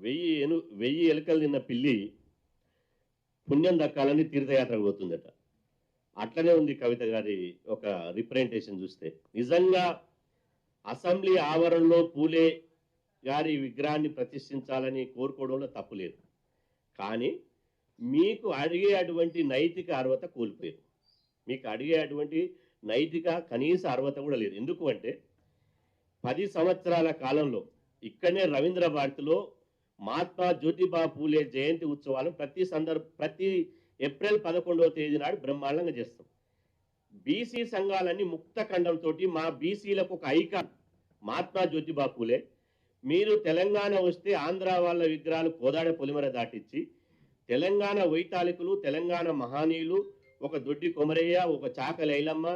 వెయ్యి ఎను వెయ్యి ఎలుకలు తిన్న పిల్లి పుణ్యం దక్కాలని తీర్థయాత్రకు పోతుందట. అట్లనే ఉంది కవిత గారి ఒక రిప్రజెంటేషన్ చూస్తే. నిజంగా అసెంబ్లీ ఆవరణలో పూలే గారి విగ్రహాన్ని ప్రతిష్ఠించాలని కోరుకోవడంలో తప్పు లేదు. కానీ మీకు అడిగే అటువంటి నైతిక అర్హత కోల్పోయారు. మీకు అడిగే అటువంటి నైతిక కనీస అర్హత కూడా లేదు. ఎందుకు అంటే పది సంవత్సరాల కాలంలో ఇక్కడనే రవీంద్ర భారతిలో మహాత్మా జ్యోతిబా పూలే జయంతి ఉత్సవాలను ప్రతి సందర్భ ప్రతి ఏప్రిల్ పదకొండవ తేదీ నాడు బ్రహ్మాండంగా చేస్తాం. బీసీ సంఘాలన్నీ ముక్త ఖండంతో మా బీసీలకు ఒక ఐకాన్. మహాత్మా జ్యోతిబా పూలే మీరు తెలంగాణ వస్తే ఆంధ్ర వాళ్ళ విగ్రహాలు కోదాడ పొలిమర దాటిచ్చి తెలంగాణ వైతాళికులు తెలంగాణ మహానీయులు ఒక దొడ్డి కొమరయ్య ఒక చాక లైలమ్మ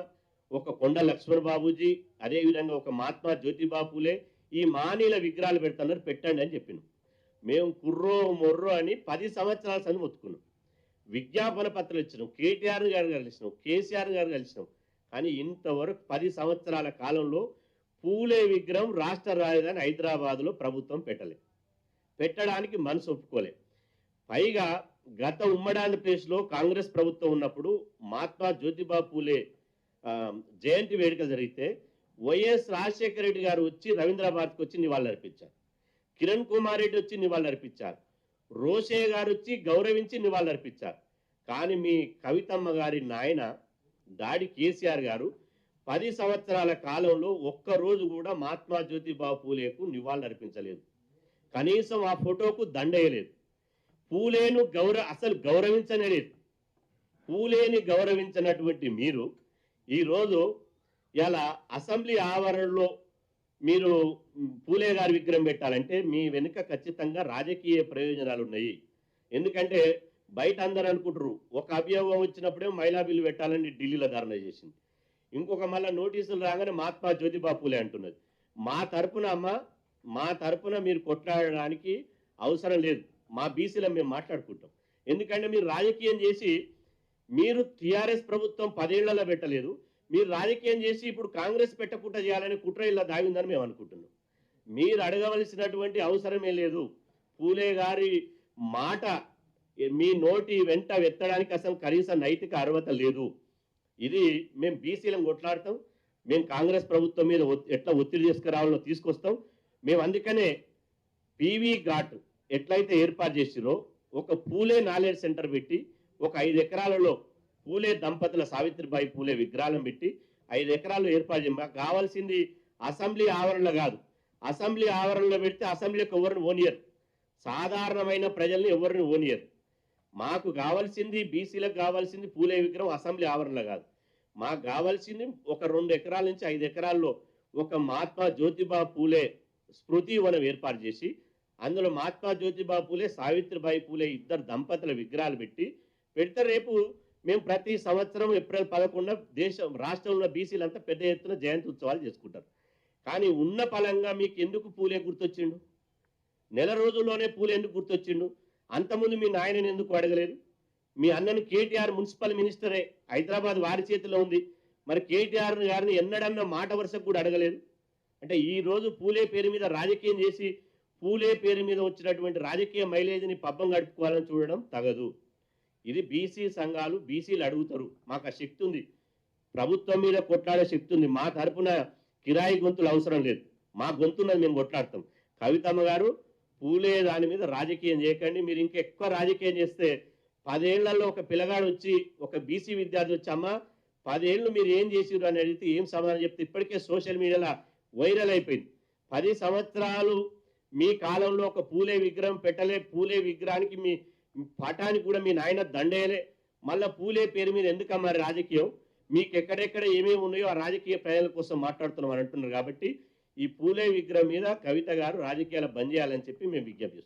ఒక కొండ లక్ష్మణ్ బాబూజీ అదేవిధంగా ఒక మహాత్మా జ్యోతిబా పూలే ఈ మానీల విగ్రహాలు పెడుతున్నారు పెట్టండి అని చెప్పినాం. మేము కుర్రో మొర్రో అని పది సంవత్సరాల సంది మొత్తుకున్నాం. విజ్ఞాపన పత్రాలు ఇచ్చినాం కేటీఆర్ గారు కలిసినాం కేసీఆర్ గారు కలిసినాం. కానీ ఇంతవరకు పది సంవత్సరాల కాలంలో పూలే విగ్రహం రాష్ట్ర రాజధాని హైదరాబాద్లో ప్రభుత్వం పెట్టలే. పెట్టడానికి మనసు ఒప్పుకోలే. పైగా గత ఉమ్మడి ఆంధ్రప్రదేశ్లో కాంగ్రెస్ ప్రభుత్వం ఉన్నప్పుడు మహాత్మా జ్యోతిబా పూలే జయంతి వేడుకలు జరిగితే వైఎస్ రాజశేఖర రెడ్డి గారు వచ్చి రవీంద్ర భారత్కి వచ్చి నివాళులర్పించారు. కిరణ్ కుమార్ రెడ్డి వచ్చి నివాళులర్పించారు రోషే గారు వచ్చి గౌరవించి నివాళులర్పించారు కానీ మీ కవితమ్మ గారి నాయన దాడి కేసీఆర్ గారు పది సంవత్సరాల కాలంలో ఒక్క రోజు కూడా మహాత్మా జ్యోతిబా పూలేకు నివాళులర్పించలేదు కనీసం ఆ ఫోటోకు దండేయలేదు. పూలేను గౌరవ అసలు గౌరవించనే లేదు పూలేని గౌరవించినటువంటి మీరు ఈరోజు ఇలా అసెంబ్లీ ఆవరణలో మీరు పూలే గారి విగ్రహం పెట్టాలంటే మీ వెనుక ఖచ్చితంగా రాజకీయ ప్రయోజనాలు ఉన్నాయి. ఎందుకంటే బయట అందరు అనుకుంటారు ఒక అభియోగం వచ్చినప్పుడే మహిళా బిల్లు పెట్టాలని ఢిల్లీలో ధర్నా చేసింది. ఇంకొక మళ్ళీ నోటీసులు రాగానే మహాత్మా జ్యోతిబా పూలే అంటున్నది. మా తరపున అమ్మ మా తరపున మీరు కొట్లాడడానికి అవసరం లేదు. మా బీసీలో మేము మాట్లాడుకుంటాం. ఎందుకంటే మీరు రాజకీయం చేసి మీరు టీఆర్ఎస్ ప్రభుత్వం పదేళ్ళలో పెట్టలేదు. మీరు రాజకీయం చేసి ఇప్పుడు కాంగ్రెస్ పెట్టకుండా చేయాలని కుట్ర ఇలా దాగిందని మేము అనుకుంటున్నాం. మీరు అడగవలసినటువంటి అవసరమే లేదు. పూలే గారి మాట మీ నోటి వెంట వెత్తడానికి అసలు కనీస నైతిక అర్హత లేదు. ఇది మేము బీసీలను కొట్లాడతాం. మేము కాంగ్రెస్ ప్రభుత్వం మీద ఎట్లా ఒత్తిడి తీసుకురావాలో తీసుకొస్తాం. మేము అందుకనే పీవీ ఘాట్ ఎట్లయితే ఏర్పాటు చేసిరో ఒక పూలే నాలెడ్జ్ సెంటర్ పెట్టి ఒక ఐదు ఎకరాలలో పూలే దంపతుల సావిత్రిబాయి పూలే విగ్రహాలను పెట్టి ఐదు ఎకరాలు ఏర్పాటు చేయ మాకు కావాల్సింది అసెంబ్లీ ఆవరణలో కాదు. అసెంబ్లీ ఆవరణలో పెడితే అసెంబ్లీకి ఎవరిని ఓనియర్? సాధారణమైన ప్రజల్ని ఎవరిని ఓనియర్? మాకు కావాల్సింది బీసీలకు కావాల్సింది పూలే విగ్రహం అసెంబ్లీ ఆవరణలో కాదు. మాకు కావాల్సింది ఒక రెండు ఎకరాల నుంచి ఐదు ఎకరాల్లో ఒక మహాత్మా జ్యోతిబా పూలే స్మృతి వనం ఏర్పాటు చేసి అందులో మహాత్మా జ్యోతిబా పూలే సావిత్రిబాయి పూలే ఇద్దరు దంపతుల విగ్రహాలు పెట్టి పెడితే రేపు మేము ప్రతి సంవత్సరం ఏప్రిల్ పదకొండు దేశం రాష్ట్రంలో బీసీలంతా పెద్ద ఎత్తున జయంతి ఉత్సవాలు చేసుకుంటారు. కానీ ఉన్న పలంగా మీకు ఎందుకు పూలే గుర్తొచ్చిండు? నెల రోజుల్లోనే పూలే ఎందుకు గుర్తొచ్చిండు? అంతకుముందు మీ నాయనని ఎందుకు అడగలేదు? మీ అన్నను కేటీఆర్ మున్సిపల్ మినిస్టరే హైదరాబాద్ వారి చేతిలో ఉంది. మరి కేటీఆర్ గారిని ఎన్నడన్నా మాట వరుసకు కూడా అడగలేదు. అంటే ఈ రోజు పూలే పేరు మీద రాజకీయం చేసి పూలే పేరు మీద వచ్చినటువంటి రాజకీయ మైలేజ్ని పబ్బం గడుపుకోవాలని చూడడం తగదు. ఇది బీసీ సంఘాలు బీసీలు అడుగుతారు. మాకు ఆ శక్తి ఉంది. ప్రభుత్వం మీద కొట్లాడే శక్తి ఉంది. మా తరపున కిరాయి గొంతులు అవసరం లేదు. మా గొంతున్నది మేము కొట్లాడతాం. కవితమ్మ గారు పూలే దాని మీద రాజకీయం చేయకండి. మీరు ఇంకా ఎక్కువ రాజకీయం చేస్తే పదేళ్ళలో ఒక పిల్లగాడు వచ్చి ఒక బీసీ విద్యార్థి వచ్చి అమ్మ పదేళ్ళు మీరు ఏం చేసిర్రు? అని అడిగితే ఏం సమాధానం చెప్తే ఇప్పటికే సోషల్ మీడియాలో వైరల్ అయిపోయింది. పది సంవత్సరాలు మీ కాలంలో ఒక పూలే విగ్రహం పెట్టలే పూలే విగ్రహానికి మీ పటానికి కూడా మీ నాయన దండేలే. మళ్ళా పూలే పేరు మీద ఎందుకమ్మా రాజకీయం? మీకు ఎక్కడెక్కడ ఏమేమి ఉన్నాయో ఆ రాజకీయ ప్రజల కోసం మాట్లాడుతున్నాం అని అంటున్నారు కాబట్టి ఈ పూలే విగ్రహం మీద కవిత గారు రాజకీయాలు బంద్ చేయాలని చెప్పి మేము విజ్ఞప్తి